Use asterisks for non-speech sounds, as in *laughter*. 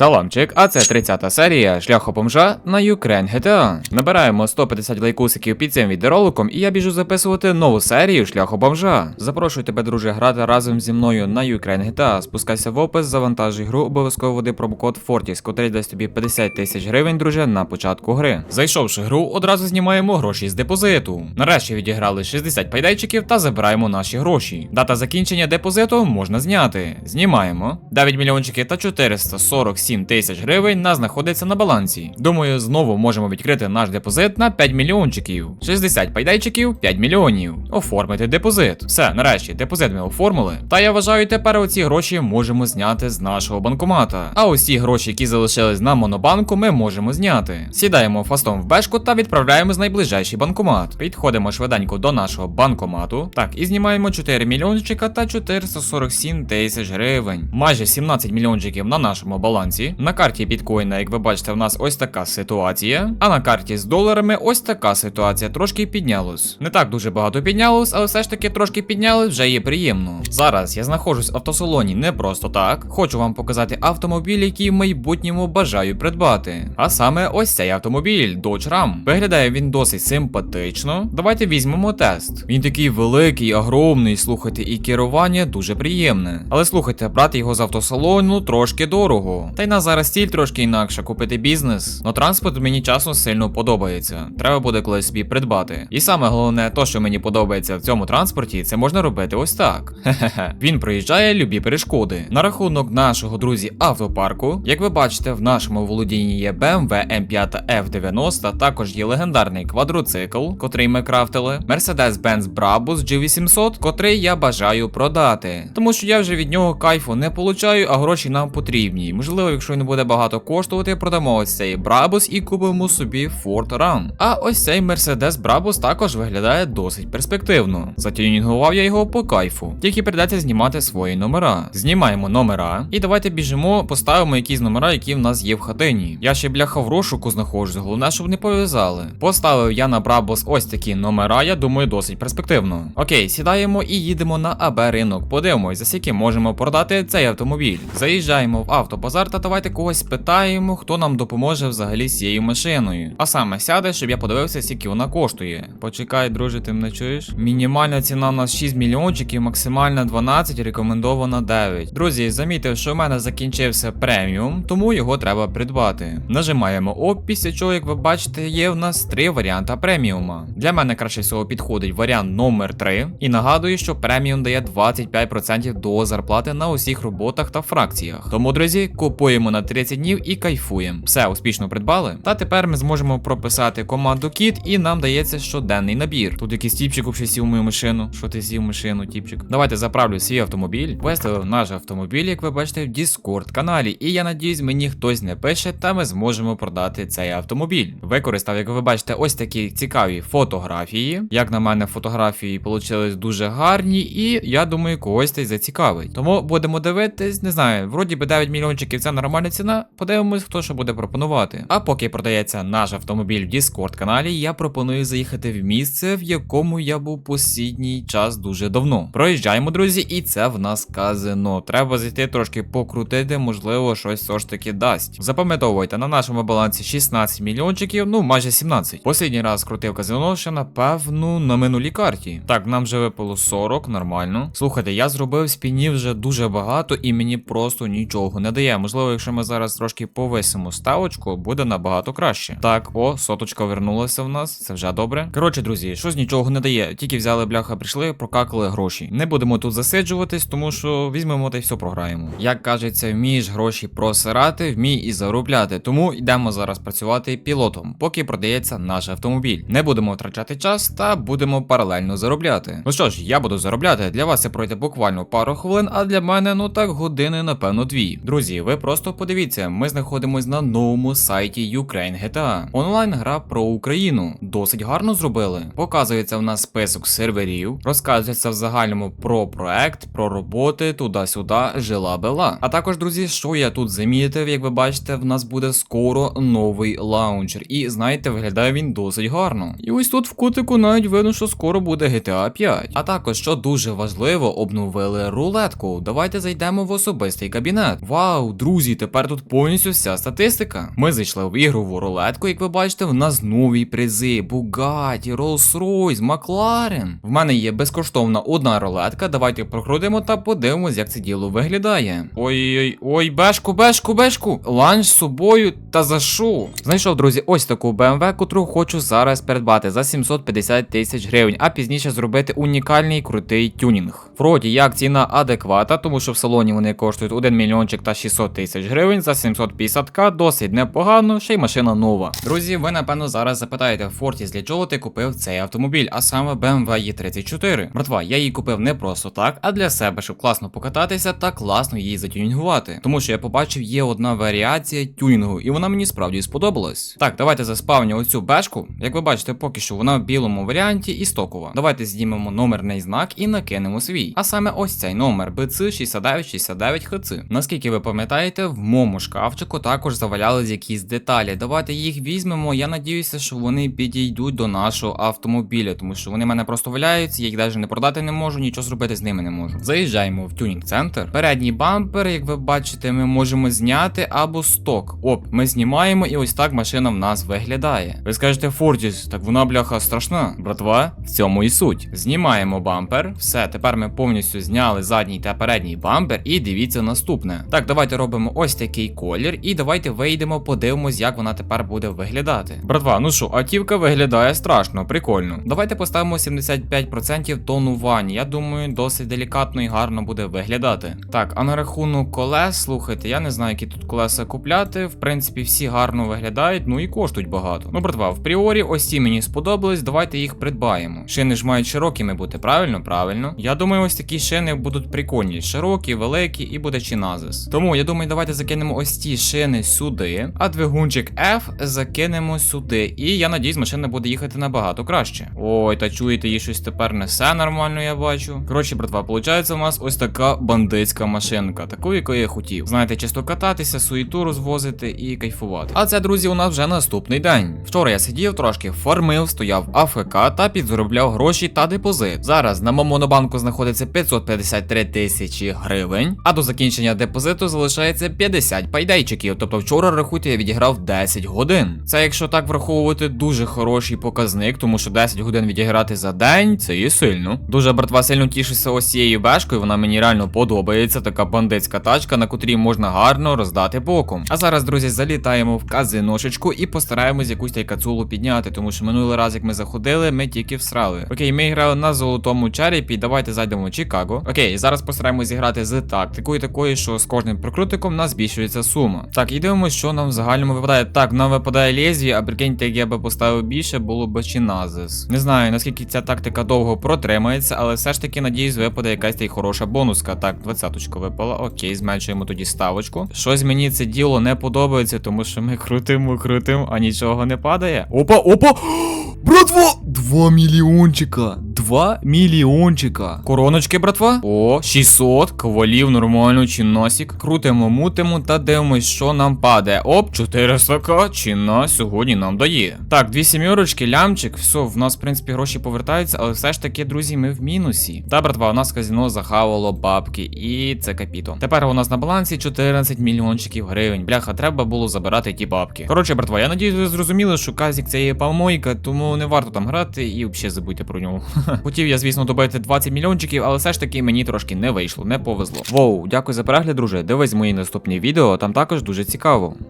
Саламчик, а це 30-та серія шляхопомжа на Ukraine GTA. Набираємо 150 лайкусиків під цим відеороликом, і я біжу записувати нову серію шляхопомжа. Запрошую тебе, друже, грати разом зі мною на Ukraine GTA. Спускайся в опис, завантажуй гру, обов'язково води промокод Fortis, котрий дасть тобі 50 тисяч гривень, друже, на початку гри. Зайшовши гру, одразу знімаємо гроші з депозиту. Нарешті відіграли 60 пайдайчиків та забираємо наші гроші. Дата закінчення депозиту можна зняти. Знімаємо. 9 мільйончиків та 447 тисяч гривень нас знаходиться на балансі. Думаю, знову можемо відкрити наш депозит на 5 мільйончиків. 60 пайдайчиків 5 мільйонів. Оформити депозит. Все, нарешті, депозит ми оформили. Та я вважаю, тепер оці гроші можемо зняти з нашого банкомата. А ці гроші, які залишились на монобанку, ми можемо зняти. Сідаємо фастом в бешку та відправляємо з найближчий банкомат. Підходимо швиденько до нашого банкомату. Так, і знімаємо 4 мільйончика та 447 тисяч гривень. Майже 17 мільйончиків на нашому балансі. На карті біткоїна, як ви бачите, в нас ось така ситуація. А на карті з доларами ось така ситуація. Трошки піднялось. Не так дуже багато піднялось, але все ж таки трошки піднялось, вже є приємно. Зараз я знаходжусь в автосалоні не просто так. Хочу вам показати автомобіль, який в майбутньому бажаю придбати. А саме ось цей автомобіль Dodge Ram. Виглядає він досить симпатично. Давайте візьмемо тест. Він такий великий, огромний, слухайте, і керування дуже приємне. Але слухайте, брати його з автосалону трошки дорого. Та й на зараз стіль трошки інакше купити бізнес. Но транспорт мені часно сильно подобається. Треба буде колись собі придбати. І саме головне, то, що мені подобається в цьому транспорті, це можна робити ось так. Хе-хе-хе. Він проїжджає любі перешкоди. На рахунок нашого друзі автопарку, як ви бачите, в нашому володінні є BMW M5 F90, також є легендарний квадроцикл, котрий ми крафтили, Mercedes-Benz Brabus G800, котрий я бажаю продати. Тому що я вже від нього кайфу не получаю, а гроші нам потрібні. Можливо, якщо він буде багато коштувати, продамо ось цей Brabus і купимо собі Ford Ram. А ось цей Mercedes Brabus також виглядає досить перспективно. Затюнінгував я його по кайфу. Тільки придеться знімати свої номера. Знімаємо номера. І давайте біжимо, поставимо якісь номера, які в нас є в хатині. Я ще бляха в розшуку знаходжусь, головне, щоб не пов'язали. Поставив я на Brabus ось такі номера, я думаю, досить перспективно. Окей, сідаємо і їдемо на АБ ринок. Подивимось, за скільки можемо продати цей автомобіль. Заїжджаємо в автобазар та давайте когось питаємо, хто нам допоможе взагалі з цією машиною. А саме сяде, щоб я подивився, скільки вона коштує. Почекай, друже, ти мене чуєш? Мінімальна ціна у нас 6 мільйончиків, максимальна 12, рекомендована 9. Друзі, замітив, що в мене закінчився преміум, тому його треба придбати. Нажимаємо ОП, після чого, як ви бачите, є в нас три варіанти преміума. Для мене краще всього підходить варіант номер 3. І нагадую, що преміум дає 25% до зарплати на усіх роботах та фракціях. Тому, друзі, купуємо на 30 днів і кайфуємо. Все успішно придбали. Та тепер ми зможемо прописати команду кіт, і нам дається щоденний набір. Тут якийсь тіпчик взагалі сів мою машину. Що ти сів машину, тіпчик? Давайте заправлю свій автомобіль. Виставив наш автомобіль, як ви бачите, в Discord каналі. І я надіюсь, мені хтось не пише, та ми зможемо продати цей автомобіль. Використав, як ви бачите, ось такі цікаві фотографії. Як на мене, фотографії получились дуже гарні, і я думаю, когось це зацікавить. Тому будемо дивитись, не знаю, вроді би 9 мільйончиків це нормальна ціна. Подивимось, хто що буде пропонувати. А поки продається наш автомобіль в Discord каналі, я пропоную заїхати в місце, в якому я був посідній час дуже давно. Проїжджаємо, друзі, і це в нас казино. Треба зайти трошки покрутити, можливо, щось все ж таки дасть. Запам'ятовуйте, на нашому балансі 16 мільйончиків, ну майже 17. Послідній раз крутив казино ще напевно на минулій карті. Так, нам вже випало 40, нормально. Слухайте, я зробив спінів вже дуже багато і мені просто нічого не дає. Можливо, якщо ми зараз трошки повисимо ставочку, буде набагато краще. Так, о, соточка вернулася в нас, це вже добре. Коротше, друзі, щось нічого не дає. Тільки взяли бляха, прийшли, прокакали гроші. Не будемо тут засиджуватись, тому що візьмемо та й все програємо. Як кажеться, вмієш гроші просирати, вмій і заробляти. Тому йдемо зараз працювати пілотом, поки продається наш автомобіль. Не будемо втрачати час та будемо паралельно заробляти. Ну що ж, я буду заробляти. Для вас це пройде буквально пару хвилин, а для мене ну так години, напевно, дві. Друзі, ви просто подивіться, ми знаходимось на новому сайті Ukraine GTA. Онлайн гра про Україну. Досить гарно зробили. Показується в нас список серверів, розказується в загальному про проект, про роботи, туди-сюди, жила бела. А також, друзі, що я тут замітив, як ви бачите, в нас буде скоро новий лаунчер. І знаєте, виглядає він досить гарно. І ось тут в кутику навіть видно, що скоро буде GTA 5. А також, що дуже важливо, обновили рулетку. Давайте зайдемо в особистий кабінет. Вау, друзі, друзі, тепер тут повністю вся статистика. Ми зайшли в ігрову рулетку, як ви бачите, в нас нові призи: Bugatti, Rolls-Royce, McLaren. В мене є безкоштовна одна рулетка. Давайте прокрутимо та подивимось, як це діло виглядає. Ой-ой, ой, бешку, бешку, бешку. Ланч з собою та за що? Знайшов, друзі, ось таку BMW, котру хочу зараз придбати за 750 тисяч гривень, а пізніше зробити унікальний крутий тюнінг. Вроді як ціна адеквата, тому що в салоні вони коштують 1 мільйончик та 600 тисяч гривень за 750к, досить непогано, ще й машина нова. Друзі, ви напевно зараз запитаєте Фортіс, для чого ти купив цей автомобіль, а саме BMW E34. Братва, я її купив не просто так, а для себе, щоб класно покататися та класно її затюнінгувати. Тому що я побачив, є одна варіація тюнінгу, і вона мені справді сподобалась. Так, давайте заспавню оцю бешку. Як ви бачите, поки що вона в білому варіанті і стокова. Давайте знімемо номерний знак і накинемо свій. А саме ось цей номер BC 6969 ХЦ. Наскільки ви пам'ятаєте, в моєму шкафчику також завалялись якісь деталі. Давайте їх візьмемо. Я надіюся, що вони підійдуть до нашого автомобіля, тому що вони мене просто валяються, я їх навіть не продати не можу, нічого зробити з ними не можу. Заїжджаємо в тюнінг центр. Передній бампер, як ви бачите, ми можемо зняти або сток. Оп, ми знімаємо, і ось так машина в нас виглядає. Ви скажете, Фордіс, так вона бляха страшна. Братва, в цьому і суть. Знімаємо бампер. Все, тепер ми повністю зняли задній та передній бампер. І дивіться наступне. Так, давайте робимо ось такий колір, і давайте вийдемо, подивимось, як вона тепер буде виглядати. Братва, ну що, автівка виглядає страшно, прикольно. Давайте поставимо 75% тонування. Я думаю, досить делікатно і гарно буде виглядати. Так, а на рахунок колес, слухайте, я не знаю, які тут колеса купляти. В принципі, всі гарно виглядають, ну і коштують багато. Ну, братва, в пріорі ось ці мені сподобались, давайте їх придбаємо. Шини ж мають широкими бути, правильно? Правильно. Я думаю, ось такі шини будуть прикольні. Широкі, великі і буде чиназис. Тому я думаю, давайте закинемо ось ці шини сюди, а двигунчик F закинемо сюди. І я надіюсь, машина буде їхати набагато краще. Ой, та чуєте, її щось тепер несе нормально, я бачу. Коротше, братва, виходить, у нас ось така бандитська машинка, таку, яку я хотів. Знаєте, чисто кататися, суєту розвозити і кайфувати. А це, друзі, у нас вже наступний день. Вчора я сидів трошки, фармив, стояв АФК та підзаробляв гроші та депозит. Зараз на моєму монобанку знаходиться 553 тисячі гривень, а до закінчення депозиту залишається 50 пайдейчиків. Тобто вчора, рахуйте, я відіграв 10 годин. Це якщо так враховувати дуже хороший показник, тому що 10 годин відіграти за день це і сильно. Дуже братва сильно тішуся ось цією бешкою. Вона мені реально подобається. Така бандитська тачка, на котрій можна гарно роздати боком. А зараз, друзі, залітаємо в казиношечку і постараємось якусь тайкацулу підняти, тому що минулий раз, як ми заходили, ми тільки всрали. Окей, ми грали на золотому черепі. Давайте зайдемо в Чикаго. Окей, зараз постараємось зіграти з тактикою такою, що з кожним прокрутиком нас збільшується сума. Так, і дивимося, що нам в загальному випадає. Так, нам випадає лезві, а прикиньте, як я би поставив більше, було б чиназис. Не знаю, наскільки ця тактика довго протримається, але все ж таки, надіюсь, випаде якась та й хороша бонуска. Так, двадцяточка випала. Окей, зменшуємо тоді ставочку. Щось мені це діло не подобається, тому що ми крутимо, крутимо, а нічого не падає. Опа, опа! *gasps* Братва! Два мільйончика. Два мільйончика. Короночки, братва. О, 600. Квалів нормально, чиносік. Крутимо, мутимо та дивимось, що нам падає. Оп, 400к. Чина сьогодні нам дає. Так, дві сімірочки, лямчик. Все, в нас, в принципі, гроші повертаються, але все ж таки, друзі, ми в мінусі. Та, братва, у нас казино захавало бабки, і це капіто. Тепер у нас на балансі 14 мільйончиків гривень. Бляха, треба було забирати ті бабки. Коротше, братва, я надіюсь, ви зрозуміли, що казік це є палмойка, тому не варто там грати і взагалі забудьте про нього. *laughs* Хотів я, звісно, добити 20 мільйончиків, але все ж таки мені трошки не вийшло, не повезло. Воу, дякую за перегляд, друже. Дивись мої наступні відео, там також дуже цікаво.